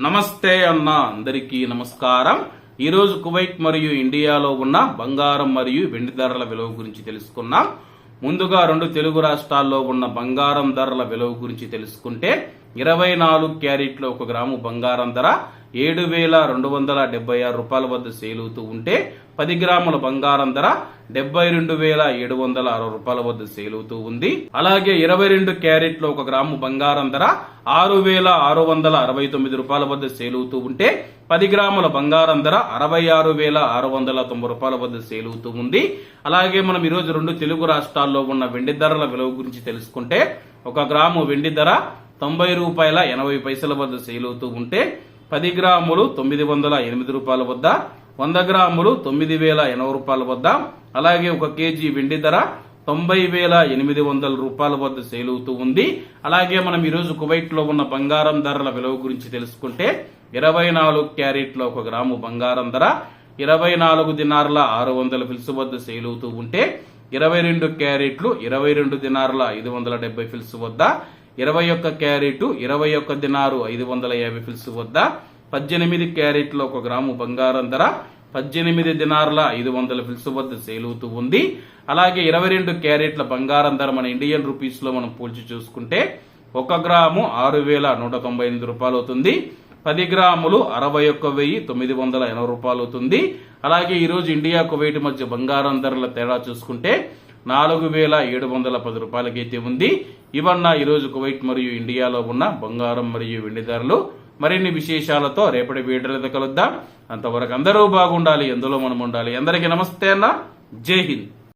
నమస్తే అన్న అందరికీ నమస్కారం. ఈరోజు కువైట్ మరియు ఇండియాలో ఉన్న బంగారం మరియు వెండి ధరల విలువ గురించి తెలుసుకున్నాం. ముందుగా రెండు తెలుగు రాష్ట్రాల్లో ఉన్న బంగారం ధరల విలువ గురించి తెలుసుకుంటే ఇరవై నాలుగు క్యారెట్ల ఒక గ్రాము బంగారం ధర ఏడు వేల రెండు వందల డెబ్బై ఆరు రూపాయల వద్ద సేలుతూ ఉంటే పది గ్రాముల బంగారం ధర డెబ్బై రెండు వేల ఏడు వందల అరవై రూపాయల వద్ద సేలుతూ ఉంది. అలాగే ఇరవై రెండు క్యారెట్ల ఒక గ్రాము బంగారం ధర ఆరు వేల ఆరు వందల అరవై తొమ్మిది రూపాయల వద్ద సేలుతూ ఉంటే పది గ్రాముల బంగారం ధర అరవై ఆరు వేల ఆరు వందల తొంభై రూపాయల వద్ద సేలుతూ ఉంది. అలాగే మనం ఈరోజు రెండు తెలుగు రాష్ట్రాల్లో ఉన్న వెండి ధరల విలువ గురించి తెలుసుకుంటే ఒక గ్రాము వెండి ధర తొంభై రూపాయల ఎనభై పైసల వద్ద సేలుతూ ఉంటే పది గ్రాములు తొమ్మిది వందల ఎనిమిది రూపాయల వద్ద వంద గ్రాములు తొమ్మిది వేల ఎనభై రూపాయల వద్ద అలాగే ఒక కేజీ వెండి ధర తొంభై వేల ఎనిమిది వందల రూపాయల వద్ద సేలుతూ ఉంది. అలాగే మనం ఈరోజు కువైట్లో ఉన్న బంగారం ధరల విలువ గురించి తెలుసుకుంటే ఇరవై నాలుగు క్యారెట్ల ఒక గ్రాము బంగారం ధర ఇరవై నాలుగు దినార్ల ఆరు వందల ఫిల్స్ వద్ద సేలుతూ ఉంటే ఇరవై రెండు క్యారెట్లు ఇరవై రెండు దినార్ల ఐదు వందల డెబ్బై ఫిల్స్ వద్ద ఇరవై ఒక్క క్యారెట్ ఇరవై ఒక్క దినారు ఐదు వందల యాభై ఫిల్స్ వద్ద పద్దెనిమిది క్యారెట్లో ఒక గ్రాము బంగారం ధర పద్దెనిమిది దినార్ల ఐదు వందల ఫిల్స్ వద్ద సేలుతూ ఉంది. అలాగే ఇరవై రెండు క్యారెట్ల బంగారం ధర మన ఇండియన్ రూపీస్లో మనం పోల్చి చూసుకుంటే ఒక గ్రాము ఆరు వేల నూట తొంభై ఎనిమిది రూపాయలు అవుతుంది. పది గ్రాములు అరవై ఒక్క వెయ్యి తొమ్మిది వందల ఎనభై రూపాయలు అవుతుంది. అలాగే ఈరోజు ఇండియా కువైట్ మధ్య బంగారం ధరల తేడా చూసుకుంటే నాలుగు వేల ఏడు వందల పది రూపాయలకైతే ఉంది. ఇవన్న ఈరోజు కువైట్ మరియు ఇండియాలో ఉన్న బంగారం మరియు వెండి ధరలు. మరిన్ని విశేషాలతో రేపటి వీడియోలతో కలుద్దాం. అంతవరకు అందరూ బాగుండాలి ఎందులో మనం ఉండాలి. అందరికీ నమస్తే అన్న. జై హింద్.